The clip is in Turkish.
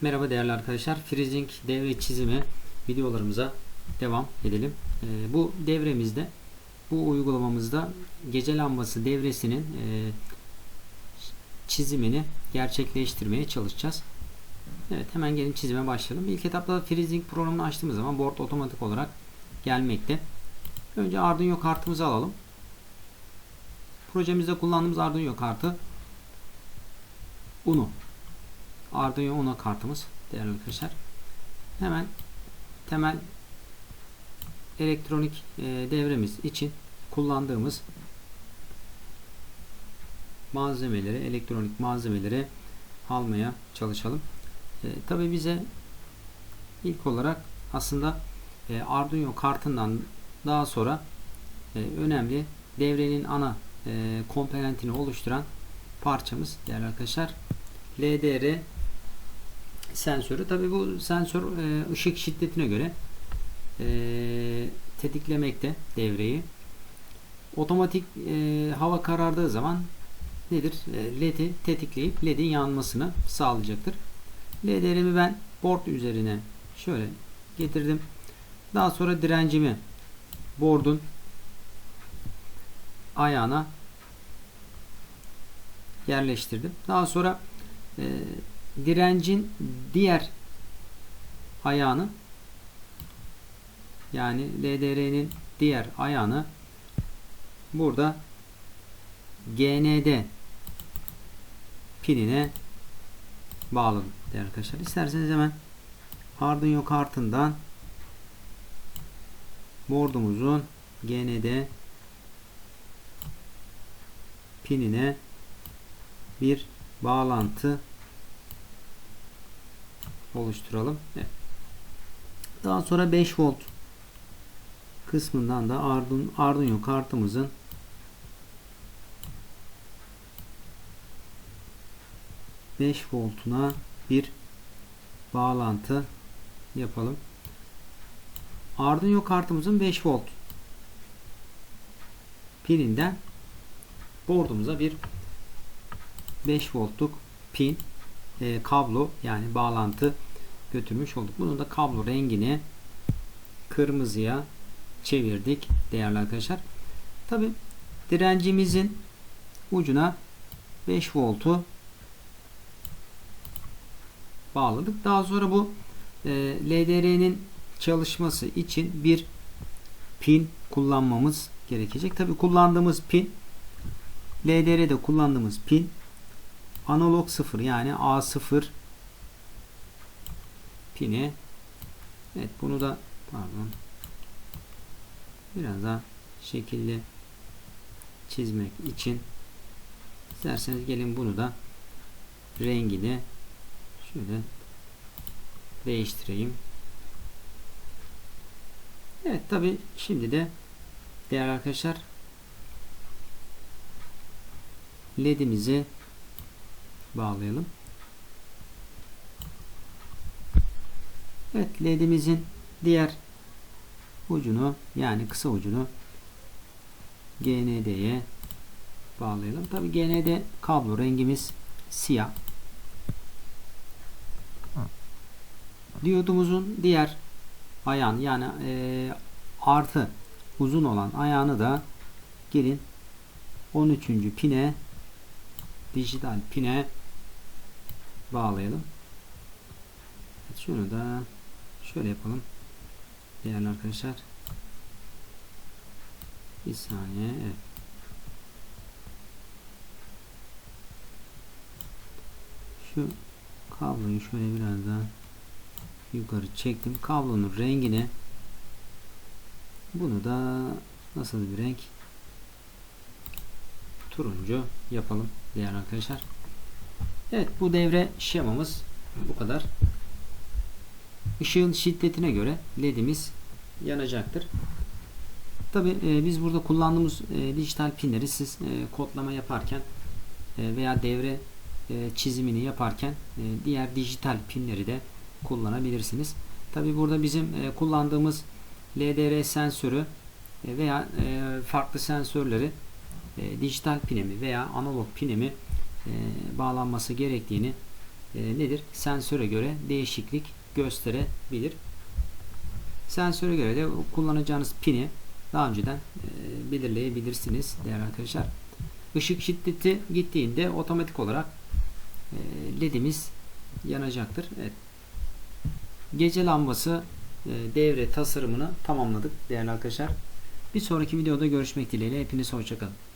Merhaba değerli arkadaşlar. Freezing devre çizimi videolarımıza devam edelim. Ee, bu devremizde bu uygulamamızda gece lambası devresinin e, çizimini gerçekleştirmeye çalışacağız. Evet hemen gelin çizime başlayalım. İlk etapta freezing programını açtığımız zaman board otomatik olarak gelmekte. Önce Arduino kartımızı alalım. Projemizde kullandığımız Arduino kartı Uno. Arduino Uno kartımız değerli arkadaşlar. Hemen temel elektronik e, devremiz için kullandığımız malzemeleri, elektronik malzemeleri almaya çalışalım. E, Tabi bize ilk olarak aslında e, Arduino kartından daha sonra e, önemli devrenin ana e, komponentini oluşturan parçamız değerli arkadaşlar LDR sensörü. Tabi bu sensör e, ışık şiddetine göre e, tetiklemekte devreyi. Otomatik e, hava karardığı zaman nedir? E, LED'i tetikleyip LED'in yanmasını sağlayacaktır. LDR'imi ben board üzerine şöyle getirdim. Daha sonra direncimi board'un ayağına yerleştirdim. Daha sonra e, direncin diğer ayağını yani LDR'nin diğer ayağını burada GND pinine bağladım değerli arkadaşlar. İsterseniz hemen Arduino kartından board'umuzun GND pinine bir bağlantı oluşturalım. Daha sonra 5 volt kısmından da Arduino, Arduino kartımızın beş voltuna bir bağlantı yapalım. Arduino kartımızın 5 volt pininden board'umuza bir 5 voltluk pin e, kablo yani bağlantı götürmüş olduk. Bunun da kablo rengini kırmızıya çevirdik değerli arkadaşlar. Tabi direncimizin ucuna 5 voltu bağladık. Daha sonra bu e, LDR'nin çalışması için bir pin kullanmamız gerekecek. Tabi kullandığımız pin LDR'de kullandığımız pin analog 0 yani A0 pini Evet bunu da pardon biraz daha şekilli çizmek için isterseniz gelin bunu da rengini şöyle değiştireyim. Evet tabi şimdi de değerli arkadaşlar ledimizi bağlayalım. Evet ledimizin diğer ucunu yani kısa ucunu GND'ye bağlayalım. Tabi GND kablo rengimiz siyah. Diyodumuzun diğer ayağını yani e, artı uzun olan ayağını da gelin 13. pine dijital pine bağlayalım. Şunu da şöyle yapalım. Değerli arkadaşlar. Bir saniye. Evet. Şu kabloyu şöyle biraz daha yukarı çektim. Kablonun rengini bunu da nasıl bir renk turuncu yapalım değerli arkadaşlar. Evet bu devre şemamız bu kadar. Işığın şiddetine göre ledimiz yanacaktır. Tabi e, biz burada kullandığımız e, dijital pinleri siz e, kodlama yaparken e, veya devre e, çizimini yaparken e, diğer dijital pinleri de kullanabilirsiniz. Tabi burada bizim e, kullandığımız LDR sensörü e, veya e, farklı sensörleri e, dijital pine mi veya analog pine mi e, bağlanması gerektiğini e, nedir? Sensöre göre değişiklik gösterebilir. Sensöre göre de kullanacağınız pini daha önceden e, belirleyebilirsiniz değerli arkadaşlar. Işık şiddeti gittiğinde otomatik olarak e, ledimiz yanacaktır. Evet. Gece lambası e, devre tasarımını tamamladık değerli arkadaşlar. Bir sonraki videoda görüşmek dileğiyle. Hepiniz hoşçakalın.